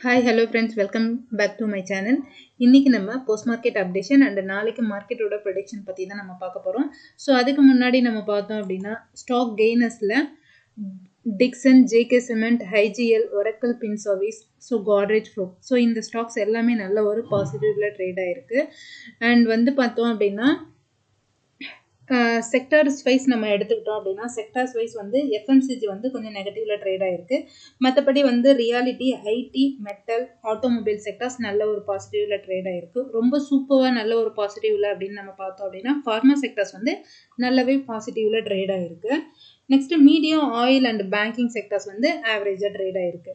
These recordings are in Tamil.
Hi hello friends welcome back to my channel இன்றைக்கி நம்ம போஸ்ட் மார்க்கெட் அப்டேஷன் அண்ட் நாளைக்கு மார்க்கெட்டோட ப்ரொடிக்ஷன் பற்றி தான் நம்ம பார்க்க போகிறோம் ஸோ அதுக்கு முன்னாடி நம்ம பார்த்தோம் அப்படின்னா ஸ்டாக் கெய்னஸில் Dixon JK cement ஹைஜிஎல் Oracle fin service so Godrej flow so இந்த ஸ்டாக்ஸ் எல்லாமே நல்ல ஒரு பாசிட்டிவில் ட்ரேட் ஆகிருக்கு அண்ட் வந்து பார்த்தோம் அப்படின்னா செக்டார்ஸ் வைஸ் நம்ம எடுத்துக்கிட்டோம் அப்படின்னா செக்டார்ஸ் வைஸ் வந்து எஃப்எம்சிஜி வந்து கொஞ்சம் நெகட்டிவில் ட்ரேட் ஆகிருக்கு மற்றபடி வந்து realty IT metal automobile sectors நல்ல ஒரு பாசிட்டிவில் ட்ரேட் ஆகிருக்கு ரொம்ப சூப்பராக நல்ல ஒரு பாசிட்டிவில் அப்படின்னு நம்ம பார்த்தோம் அப்படின்னா ஃபார்மா செக்டார்ஸ் வந்து நல்லாவே பாசிட்டிவில் ட்ரேட் ஆகிருக்கு next medium oil and banking sectors வந்து ஆவரேஜாக ட்ரேட் ஆகிருக்கு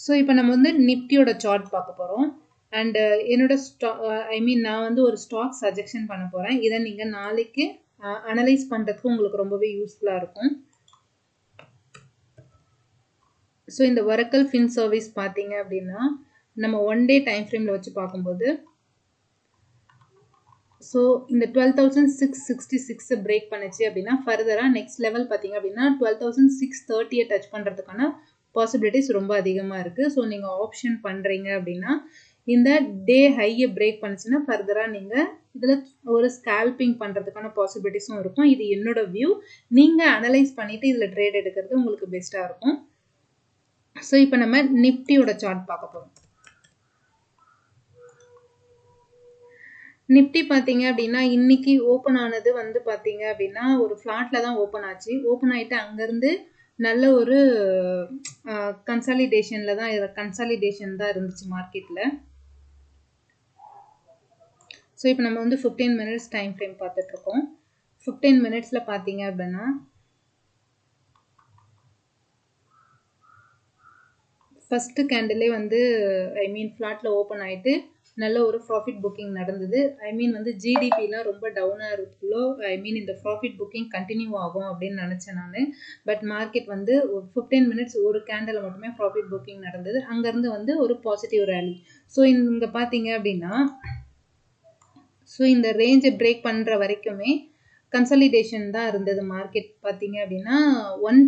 ஸோ இப்போ நம்ம வந்து நிஃப்டியோட சார்ட் பார்க்க போகிறோம் அண்டு uh, என்னோட ஸ்டா ஐ மீன் நான் வந்து ஒரு ஸ்டாக் சஜெஷன் பண்ண போகிறேன் இதை நீங்கள் நாளைக்கு uh, அனலைஸ் பண்ணுறதுக்கு உங்களுக்கு ரொம்பவே யூஸ்ஃபுல்லாக இருக்கும். ஸோ இந்த ஒரக்கல் ஃபின் சர்வீஸ் பார்த்தீங்க அப்படின்னா நம்ம ஒன் டே டைம் ஃப்ரேமில் வச்சு பார்க்கும்போது ஸோ இந்த டுவெல் தௌசண்ட் சிக்ஸ் சிக்ஸ்டி சிக்ஸை பிரேக் பண்ணிச்சு அப்படின்னா ஃபர்தராக நெக்ஸ்ட் லெவல் பார்த்தீங்க அப்படின்னா டுவெல் தௌசண்ட் சிக்ஸ் தேர்ட்டியை டச் பண்ணுறதுக்கான பாசிபிலிட்டிஸ் ரொம்ப அதிகமாக இருக்குது ஸோ நீங்கள் ஆப்ஷன் பண்ணுறீங்க அப்படின்னா இந்த டே ஹையை பிரேக் பண்ணுச்சுன்னா ஃபர்தராக நீங்கள் இதில் ஒரு ஸ்கேல்பிங் பண்ணுறதுக்கான பாசிபிலிட்டிஸும் இருக்கும். இது என்னோட வியூ நீங்கள் அனலைஸ் பண்ணிவிட்டு இதில் ட்ரேட் எடுக்கிறது உங்களுக்கு பெஸ்ட்டாக இருக்கும். ஸோ இப்போ நம்ம நிஃப்டியோட சார்ட் பார்க்க போகிறோம் நிஃப்டி பார்த்தீங்க அப்படின்னா இன்னைக்கு ஓப்பன் ஆனது வந்து பார்த்தீங்க அப்படின்னா ஒரு ஃப்ளாட்டில் தான் ஓப்பன் ஆச்சு. ஓப்பன் ஆகிட்டு அங்கேருந்து நல்ல ஒரு கன்சாலிடேஷனில் தான் கன்சாலிடேஷன் தான் இருந்துச்சு மார்க்கெட்டில் ஸோ இப்போ நம்ம வந்து ஃபிஃப்டீன் மினிட்ஸ் டைம் ஃப்ரேம் பார்த்துட்ருக்கோம். ஃபிஃப்டீன் மினிட்ஸில் பார்த்தீங்க அப்படின்னா ஃபஸ்ட்டு கேண்டிலே வந்து ஐ மீன் ஃப்ளாட்டில் ஓப்பன் ஆகிட்டு நல்ல ஒரு ப்ராஃபிட் புக்கிங் நடந்தது. ஐ மீன் வந்து ஜிடிபிலாம் ரொம்ப டவுனாக இருக்குள்ளோ ஐ மீன் இந்த ப்ராஃபிட் புக்கிங் கண்டினியூ ஆகும் அப்படின்னு நினச்சேன் நான். பட் மார்க்கெட் வந்து ஃபிஃப்டீன் மினிட்ஸ் ஒரு கேண்டில் மட்டுமே ப்ராஃபிட் புக்கிங் நடந்தது. அங்கேருந்து வந்து ஒரு பாசிட்டிவ் ரேலி ஸோ இங்கே பார்த்தீங்க அப்படின்னா ஸோ இந்த ரேஞ்சை பிரேக் பண்ணுற வரைக்குமே கன்சலிடேஷன் தான் இருந்தது மார்க்கெட் பார்த்தீங்க அப்படின்னா ஒன்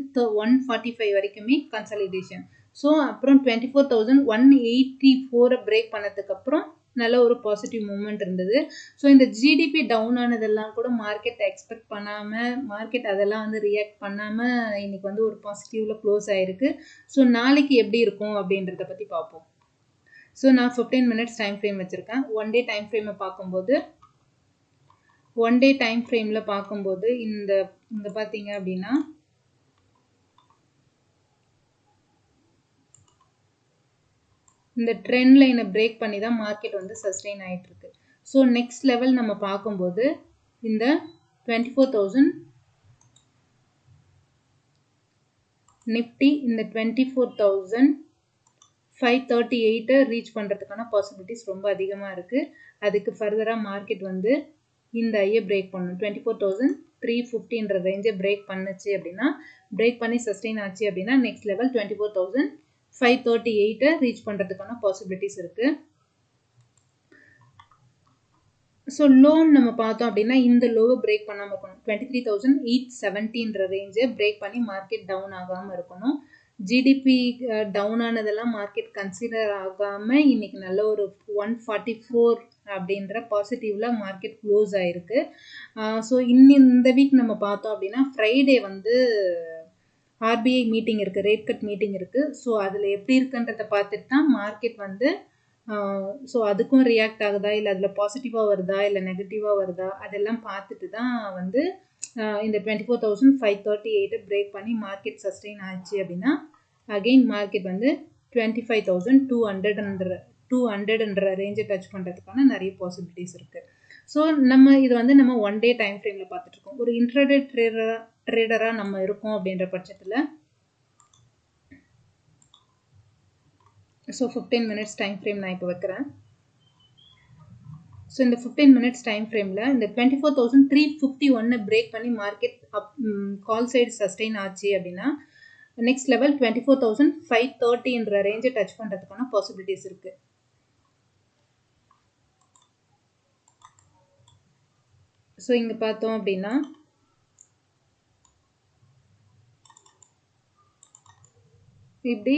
ஒன் ஃபார்ட்டி ஃபைவ் வரைக்குமே கன்சலிடேஷன் ஸோ அப்புறம் twenty four thousand one eighty ஃபோரை பிரேக் பண்ணதுக்கப்புறம் நல்ல ஒரு பாசிட்டிவ் மூமெண்ட் இருந்தது. ஸோ இந்த ஜிடிபி டவுன் ஆனதெல்லாம் கூட மார்க்கெட் எக்ஸ்பெக்ட் பண்ணாமல் மார்க்கெட் அதெல்லாம் வந்து ரியாக்ட் பண்ணாமல் இன்னைக்கு வந்து ஒரு பாசிட்டிவில் க்ளோஸ் ஆகிருக்கு ஸோ நாளைக்கு எப்படி இருக்கும் அப்படின்றத பற்றி பார்ப்போம். ஸோ நான் ஃபிஃப்டீன் மினிட்ஸ் டைம் ஃப்ரேம் வச்சுருக்கேன். ஒன் டே டைம் ஃப்ரேமை பார்க்கும்போது ஒன் டே டைம் ஃப்ரேமில் பார்க்கும்போது இந்த இந்த பார்த்தீங்க அப்படின்னா இந்த ட்ரெண்ட் லைனை பிரேக் பண்ணி தான் மார்க்கெட் வந்து சஸ்டெயின் ஆகிட்டுருக்கு ஸோ நெக்ஸ்ட் லெவல் நம்ம பார்க்கும்போது இந்த டுவெண்ட்டி ஃபோர் தௌசண்ட் நிஃப்டி இந்த twenty four thousand five thirty எயிட்டை reach பண்ணுறதுக்கான பாசிபிலிட்டிஸ் ரொம்ப அதிகமாக இருக்குது அதுக்கு ஃபர்தராக மார்க்கெட் வந்து இந்த ஐயை பிரேக் பண்ணும் டுவெண்ட்டி ஃபோர் தௌசண்ட் த்ரீ ஃபிஃப்டின்ற ரேஞ்சை பிரேக் பண்ணுச்சு அப்படின்னா பிரேக் பண்ணி சஸ்டெயின் ஆச்சு அப்படின்னா next level twenty four thousand five thirty எயிட்டை reach பண்ணுறதுக்கான பாசிபிலிட்டிஸ் இருக்குது ஸோ லோன் நம்ம பார்த்தோம் அப்படின்னா இந்த லோவை பிரேக் பண்ணாமல் இருக்கணும். டுவெண்ட்டி த்ரீ தௌசண்ட் எயிட் செவன்ட்டின்ற ரேஞ்சை பிரேக் பண்ணி மார்க்கெட் டவுன் ஆகாமல் இருக்கணும். ஜிடிபி டவுன் ஆனதெல்லாம் மார்க்கெட் கன்சிடர் ஆகாமல் இன்னைக்கு நல்ல ஒரு ஒன் ஃபார்ட்டி ஃபோர் அப்படின்ற பாசிட்டிவில் மார்க்கெட் க்ளோஸ் ஆகிருக்கு ஸோ இன்னி இந்த வீக் நம்ம பார்த்தோம் அப்படின்னா ஃப்ரைடே வந்து ஆர்பிஐ மீட்டிங் இருக்குது ரேட் கட் மீட்டிங் இருக்குது ஸோ அதில் எப்படி இருக்குன்றதை பார்த்துட்டு தான் மார்க்கெட் வந்து ஸோ அதுக்கும் ரியாக்ட் ஆகுதா? இல்லை அதில் பாசிட்டிவாக வருதா? இல்லை நெகட்டிவாக வருதா? அதெல்லாம் பார்த்துட்டு தான் வந்து இந்த twenty four thousand five thirty எயிட்டை break பண்ணி மார்க்கெட் சஸ்டெயின் ஆச்சு அப்படின்னா அகெயின் மார்க்கெட் வந்து டுவெண்ட்டி ஃபைவ் தௌசண்ட் டூ ஹண்ட்ரட்ன்ற டூ ஹண்ட்ரட்ன்ற ரேஞ்சை டச் பண்ணுறதுக்கான நிறைய பாசிபிலிட்டிஸ் இருக்குது ஸோ நம்ம இது வந்து நம்ம ஒன் டே டைம் ஃப்ரேமில் பார்த்துட்ருக்கோம். ஒரு இன்ட்ரடே ட்ரேடராக ட்ரேடராக நம்ம இருக்கோம் அப்படின்ற பட்சத்தில் so fifteen minutes time frame நான் இப்போ வைக்கிறேன். ஸோ இந்த ஃபிஃப்டீன் மினிட்ஸ் டைம் ஃப்ரேமில் இந்த twenty four thousand three fifty ஒன்று பிரேக் பண்ணி market up call side sustain ஆச்சு அப்படின்னா next level twenty four thousand five தேர்ட்டின்ற ரேஞ்சை டச் பண்ணுறதுக்கான பாசிபிலிட்டிஸ் இருக்குது ஸோ இங்கே பார்த்தோம் அப்படின்னா இப்படி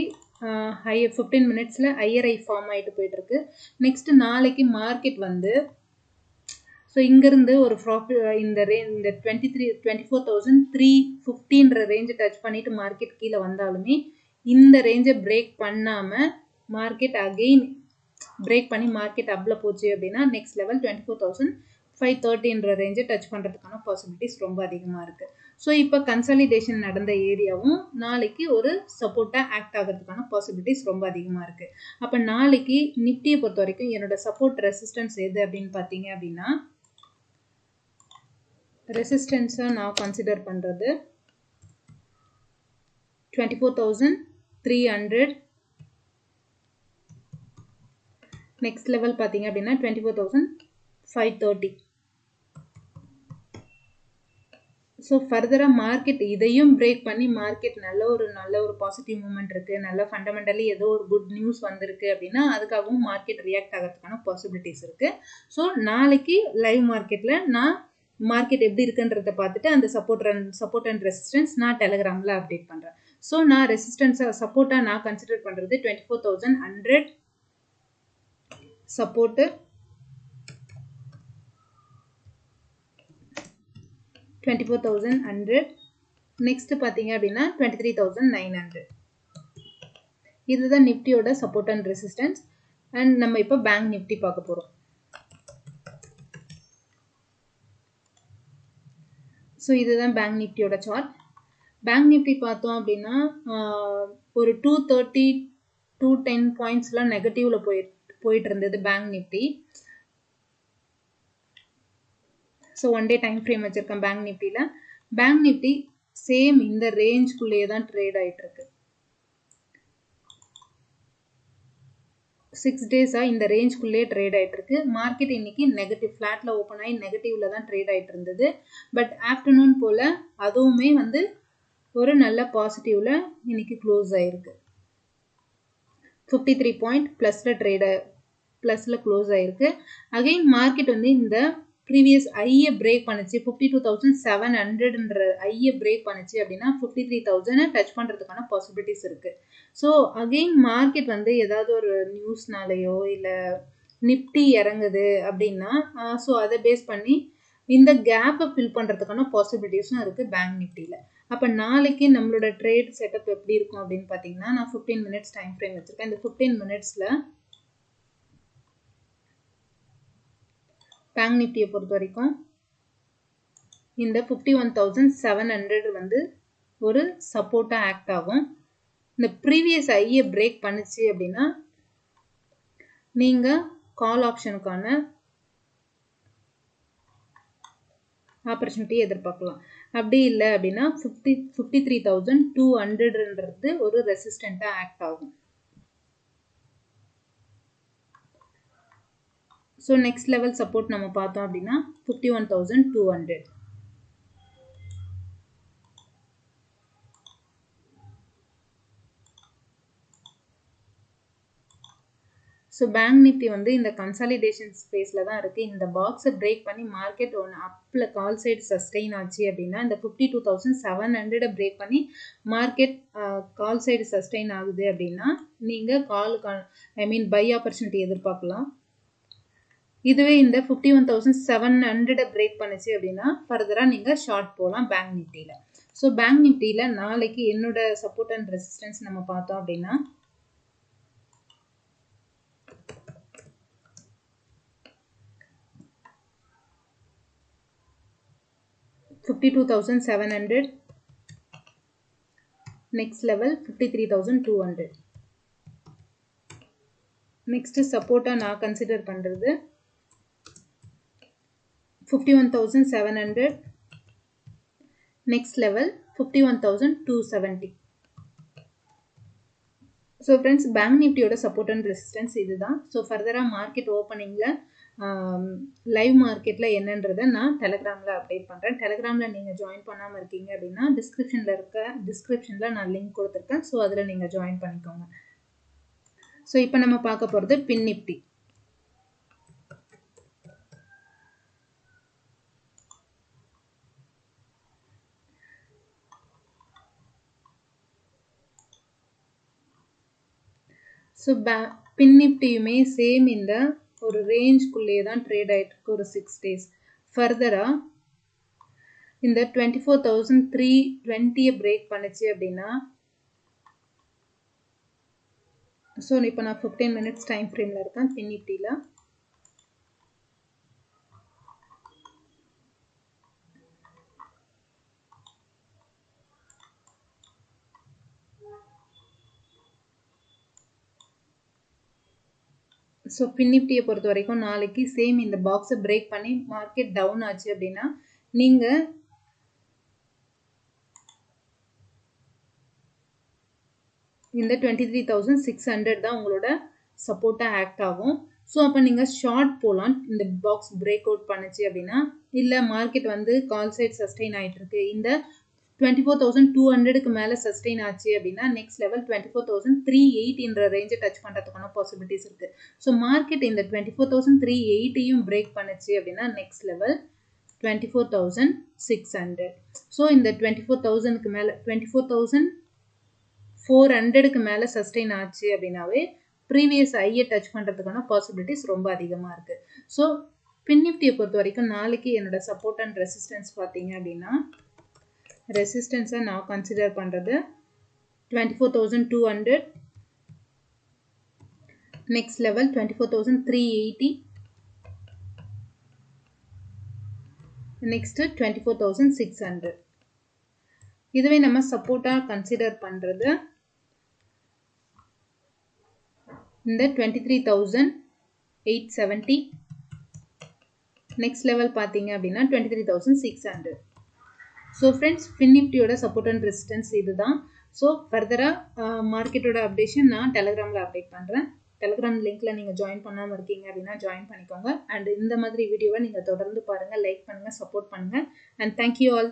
ஹையர் ஃபிஃப்டீன் மினிட்ஸில் ஐஆர்ஐ ஃபார்ம் ஆகிட்டு போயிட்டுருக்கு நெக்ஸ்ட்டு நாளைக்கு மார்க்கெட் வந்து ஸோ இங்கேருந்து ஒரு ப்ராஃபிட் இந்த ரே இந்த twenty three twenty four thousand three ஃபிஃப்டின்ற ரேஞ்சை டச் பண்ணிவிட்டு மார்க்கெட் கீழே வந்தாலுமே இந்த ரேஞ்சை பிரேக் பண்ணாமல் மார்க்கெட் அகெயின் பிரேக் பண்ணி மார்க்கெட் அப்பில் போச்சு அப்படின்னா next level twenty four thousand five தேர்ட்டின்ற ரேஞ்சை டச் பண்ணுறதுக்கான பாசிபிலிட்டிஸ் ரொம்ப அதிகமாக இருக்குது ஸோ இப்போ கன்சாலிடேஷன் நடந்த ஏரியாவும் நாளைக்கு ஒரு சப்போர்ட்டாக ஆக்ட் ஆகிறதுக்கான பாசிபிலிட்டிஸ் ரொம்ப அதிகமாக இருக்குது அப்போ நாளைக்கு நிஃப்டியை பொறுத்த வரைக்கும் என்னோட சப்போர்ட் ரெசிஸ்டன்ஸ் எது அப்படின்னு பார்த்தீங்க அப்படின்னா ரெசிஸ்டன்ஸை நான் கன்சிடர் பண்ணுறது twenty four thousand three hundred next level பார்த்தீங்க அப்படின்னா twenty four thousand five thirty so ஃபர்தராக மார்க்கெட் இதையும் பிரேக் பண்ணி மார்க்கெட் நல்ல ஒரு நல்ல ஒரு பாசிட்டிவ் மூமெண்ட் இருக்குது நல்ல ஃபண்டமெண்டலி ஏதோ ஒரு குட் நியூஸ் வந்திருக்கு அப்படின்னா அதுக்காகவும் மார்க்கெட் ரியாக்ட் ஆகிறதுக்கான பாசிபிலிட்டிஸ் இருக்குது ஸோ நாளைக்கு லைவ் மார்க்கெட்டில் நான் மார்க்கெட் எப்படி இருக்குன்றத பார்த்துட்டு அந்த support run support and resistance நான் டெலகிராமில் அப்டேட் பண்ணுறேன் ஸோ நான் ரெசிஸ்டன்ஸாக சப்போர்ட்டாக நான் கன்சிடர் பண்ணுறது twenty four thousand hundred support twenty four thousand hundred next பார்த்தீங்க அப்படின்னா twenty three thousand nine hundred இதுதான் நிஃப்டியோட சப்போர்ட் அண்ட் ரெசிஸ்டன்ஸ் அண்ட் நம்ம இப்போ பேங்க் நிஃப்டி பார்க்க போகிறோம் ஸோ இதுதான் பேங்க் நிஃப்டியோட சார்ட் பேங்க் நிஃப்டி பார்த்தோம் அப்படின்னா ஒரு டூ தேர்ட்டி டூ டென் பாயிண்ட்ஸ்லாம் நெகட்டிவில் போய் போயிட்டு இருந்தது bank Nifty so one day time frame வச்சுருக்கேன் பேங்க் நிஃப்டியில் பேங்க் நிஃப்டி சேம் இந்த ரேஞ்ச்குள்ளேயே தான் ட்ரேட் ஆகிட்டு இருக்கு சிக்ஸ் டேஸாக இந்த ரேஞ்ச்குள்ளேயே ட்ரேட் ஆகிட்டுருக்கு மார்க்கெட் இன்னைக்கு நெகட்டிவ் ஃப்ளாட்டில் ஓப்பன் ஆகி நெகட்டிவில் தான் ட்ரேட் ஆகிட்டு இருந்தது பட் ஆஃப்டர்நூன் போல் அதுவுமே வந்து ஒரு நல்ல பாசிட்டிவில் இன்னைக்கு க்ளோஸ் ஆகிருக்கு ஃபிஃப்டி த்ரீ பாயிண்ட் ப்ளஸில் ட்ரேட் ப்ளஸில் க்ளோஸ் ஆகிருக்கு அகைன் மார்க்கெட் வந்து இந்த ப்ரீவியஸ் ஐயை பிரேக் பண்ணுச்சு. ஃபிஃப்டி டூ தௌசண்ட் செவன் ஹண்ட்ரட்ன்ற ஐயை பிரேக் பண்ணுச்சு அப்படின்னா ஃபிஃப்டி த்ரீ தௌசண்டை டச் பண்ணுறதுக்கான பாசிபிலிட்டிஸ் இருக்குது ஸோ அகெயின் மார்க்கெட் வந்து ஏதாவது ஒரு நியூஸ்னாலேயோ இல்லை நிப்டி இறங்குது அப்படின்னா ஸோ அதை பேஸ் பண்ணி இந்த கேப்பை ஃபில் பண்ணுறதுக்கான பாசிபிலிட்டிஸும் இருக்குது பேங்க் நிஃப்டியில் அப்போ நாளைக்கு நம்மளோட ட்ரேட் செட்டப் எப்படி இருக்கும் அப்படின்னு பார்த்தீங்கன்னா நான் ஃபிஃப்டீன் மினிட்ஸ் டைம் ஃப்ரேம் வச்சுருக்கேன். இந்த ஃபிஃப்டீன் மினிட்ஸில் பேங்க் நிஃப்டியை பொறுத்த வரைக்கும் இந்த fifty one thousand seven hundred வந்து ஒரு சப்போர்ட்டாக ஆக்ட் ஆகும். இந்த ப்ரீவியஸ் ஐயை பிரேக் பண்ணுச்சு அப்படின்னா நீங்கள் கால் ஆப்ஷனுக்கான ஆப்பர்ச்சுனிட்டி எதிர்பார்க்கலாம். அப்படி இல்லை அப்படின்னா fifty fifty three thousand two ஹண்ட்ரட்ன்றது ஒரு ரெசிஸ்டண்ட்டாக ஆக்ட் ஆகும். ஸோ நெக்ஸ்ட் லெவல் சப்போர்ட் நம்ம பார்த்தோம் அப்படின்னா fifty one thousand two hundred so bank Nifty வந்து இந்த கன்சாலிடேஷன் ஸ்பேஸில் தான் இருக்குது இந்த பாக்ஸை பிரேக் பண்ணி மார்க்கெட் ஒன்று அப்பில் கால் சைடு சஸ்டெயின் ஆச்சு அப்படின்னா இந்த ஃபிஃப்டி டூ தௌசண்ட் செவன் ஹண்ட்ரடை பிரேக் பண்ணி மார்க்கெட் கால் சைடு சஸ்டெயின் ஆகுது அப்படின்னா நீங்கள் கால் ஐ மீன் பை ஆப்பர்ச்சுனிட்டி எதிர்பார்க்கலாம். இதுவே இந்த ஃபிஃப்டி ஒன் தௌசண்ட் செவன் ஹண்ட்ரடை பிரேக் பண்ணுச்சு அப்படின்னா ஃபர்தராக நீங்கள் ஷார்ட் போகலாம் பேங்க் நிஃப்டியில் ஸோ பேங்க் நிஃப்டியில் நாளைக்கு என்னோட சப்போர்ட் அண்ட் ரெசிஸ்டன்ஸ் நம்ம பார்த்தோம் அப்படின்னா fifty two thousand seven hundred next level fifty three thousand two hundred next சப்போர்ட்டாக நான் கன்சிடர் பண்ணுறது 51700 next level 51270 so friends bank நிஃப்டியோட சப்போர்ட் அண்ட் ரெசிஸ்டன்ஸ் இதுதான். ஸோ ஃபர்தராக மார்க்கெட் ஓப்பனிங்கில் லைவ் மார்க்கெட்டில் என்னன்றதை நான் டெலகிராமில் அப்டேட் பண்ணுறேன் டெலகிராமில் நீங்கள் ஜாயின் பண்ணாமல் இருக்கீங்க அப்படின்னா டிஸ்கிரிப்ஷனில் இருக்க டிஸ்கிரிப்ஷனில் நான் லிங்க் கொடுத்துருக்கேன். ஸோ அதில் நீங்கள் ஜாயின் பண்ணிக்கோங்க. ஸோ இப்போ நம்ம பார்க்க போகிறது பின் நிஃப்டி ஸோ பே பின் நிஃப்டியுமே சேம் இந்த ஒரு ரேஞ்ச்குள்ளேயே தான் ட்ரேட் ஆகிட்டு இருக்கு ஒரு சிக்ஸ் டேஸ் ஃபர்தராக இந்த டுவெண்ட்டி ஃபோர் தௌசண்ட் த்ரீ டுவெண்ட்டியை பிரேக் பண்ணுச்சு அப்படின்னா ஸோ இப்போ நான் ஃபிஃப்டீன் மினிட்ஸ் டைம் ஃப்ரேமில் இருக்கேன் பின் நிஃப்டியில் ஸோ பின்னிப்டியை பொறுத்த வரைக்கும் நாளைக்கு சேம் இந்த பாக்ஸை பிரேக் பண்ணி மார்க்கெட் டவுன் ஆச்சு அப்படின்னா நீங்கள் இந்த twenty three thousand six hundred தான் உங்களோட சப்போர்ட்டாக ஆக்ட் ஆகும். ஸோ அப்போ நீங்கள் ஷார்ட் போகலாம் இந்த பாக்ஸ் பிரேக் அவுட் பண்ணுச்சு அப்படின்னா இல்லை மார்க்கெட் வந்து கால் சைட் சஸ்டெயின் ஆகிட்டு இருக்கு. இந்த டுவெண்ட்டி ஃபோர் தௌசண்ட் டூ ஹண்ட்ரடுக்கு மேலே சஸ்டெயின் ஆச்சு அப்படின்னா next level twenty four thousand three எயிட்டின்ற ரேஞ்சை டச் பண்ணுறதுக்கான பாசிபிலிட்டிஸ் இருக்குது ஸோ மார்க்கெட் இந்த டுவெண்ட்டி ஃபோர் தௌசண்ட் த்ரீ எயிட்டையும் பிரேக் பண்ணுச்சு அப்படின்னா next level twenty four thousand six hundred so இந்த டுவெண்ட்டி ஃபோர் தௌசண்ட்க்கு மேலே டுவெண்ட்டி ஃபோர் தௌசண்ட் ஃபோர் ஹண்ட்ரடுக்கு மேலே சஸ்டெயின் ஆச்சு அப்படின்னாவே ப்ரீவியஸ் ஐயை டச் பண்ணுறதுக்கான பாசிபிலிட்டிஸ் ரொம்ப அதிகமாக இருக்குது ஸோ பின்னிஃப்டியை பொறுத்த வரைக்கும் நாளைக்கு என்னோடய சப்போர்ட் அண்ட் ரெசிஸ்டன்ஸ் பார்த்தீங்க அப்படின்னா ரெசிஸ்டன்ஸை நான் கன்சிடர் பண்ணுறது twenty four thousand two hundred next level 24,380 next 24,600 இதுவை நம்ம சப்போர்ட்டா கன்சிடர் பண்றது. இந்த 23,870 next level பார்த்தீங்க அப்படின்னா 23,600 ஸோ ஃப்ரெண்ட்ஸ் ஃபின்னிஃப்டியோட சப்போர்ட் அண்ட் ரெசிஸ்டன்ஸ் இதுதான். ஸோ ஃபர்தராக மார்க்கெட்டோட அப்டேஷன் நான் டெலகிராமில் அப்டேட் பண்ணுறேன் டெலகிராம் லிங்க்கில் நீங்கள் ஜாயின் பண்ணாமல் இருக்கீங்க அப்படின்னா ஜாயின் பண்ணிக்கோங்க. அண்ட் இந்த மாதிரி வீடியோவை நீங்கள் தொடர்ந்து பாருங்கள் லைக் பண்ணுங்கள் சப்போர்ட் பண்ணுங்கள் அண்ட் தேங்க்யூ ஆல்